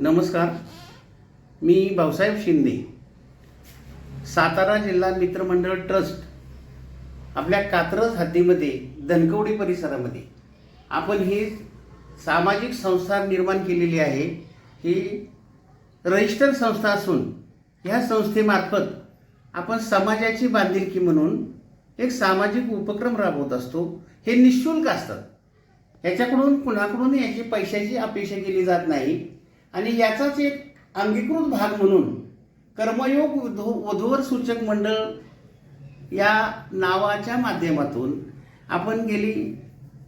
नमस्कार. मी भाऊसाहेब शिंदे. सातारा जिल्हा मित्रमंडळ ट्रस्ट आपल्या कात्रज हद्दीमध्ये धनकवडी परिसरामध्ये आपण ही सामाजिक संस्था निर्माण केलेली आहे. ही रजिस्टर संस्था असून ह्या संस्थेमार्फत आपण समाजाची बांधिलकी म्हणून एक सामाजिक उपक्रम राबवत असतो. हे निशुल्क असतात याच्याकडून कुणाकडून याची पैशाची अपेक्षा केली जात नाही. आणि याचाच एक अंगीकृत भाग म्हणून कर्मयोग वधू वधूवर सूचक मंडळ या नावाच्या माध्यमातून आपण गेली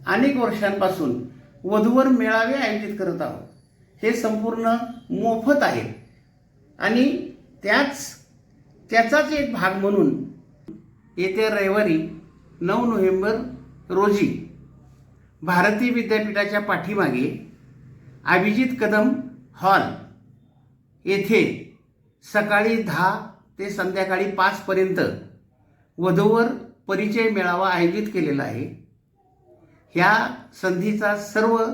अनेक वर्षांपासून वधूवर मेळावे आयोजित करत आहोत. हे संपूर्ण मोफत आहे. आणि त्याच त्याचाच एक भाग म्हणून येत्या रविवारी नऊ नोव्हेंबर रोजी भारती विद्यापीठाच्या पाठीमागे अभिजित कदम हॉल. येथे सकाळी दहा ते संध्याकाळी पाचपर्यंत वधूवर परिचय मेळावा आयोजित केलेला आहे. ह्या संधीचा सर्व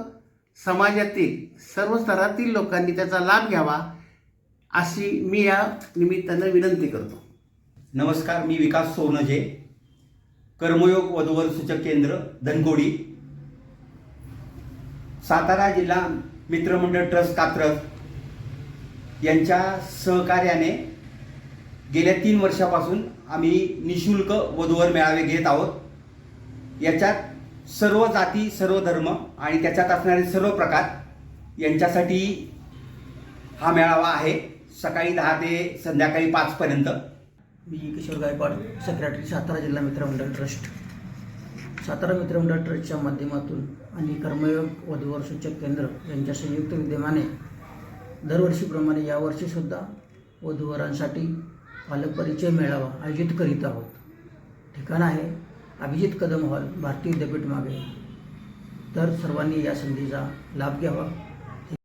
समाजातील सर्व स्तरातील लोकांनी त्याचा लाभ घ्यावा अशी मी या निमित्तानं विनंती करतो. नमस्कार मी विकास सोनजे कर्मयोग वधूवर सूचक केंद्र धनकोडी. सातारा जिल्हा मित्रमंडळ ट्रस्ट कात्रज यांच्या सहकार्याने गेल्या तीन वर्षापासून आम्ही निशुल्क वधूवर मेळावे घेत आहोत. याच्यात सर्व जाती सर्व धर्म आणि त्याच्यात असणारे सर्व प्रकार यांच्यासाठी हा मेळावा आहे सकाळी दहा ते संध्याकाळी पाचपर्यंत मी किशोर गायकवाड सेक्रेटरी सातारा जिल्हा मित्रमंडळ ट्रस्ट. सातारा मित्रमंडळ ट्रस्टच्या माध्यमातून आणि कर्मयोग वधूवर सूचक केंद्र यांच्या संयुक्त विद्यमाने दरवर्षीप्रमाणे यावर्षीसुद्धा वधूवरांसाठी पालक परिचय मेळावा आयोजित करीत आहोत. ठिकाण आहे अभिजित कदम हॉल भारतीय विद्यापीठ मागे. तर सर्वांनी या संधीचा लाभ घ्यावा.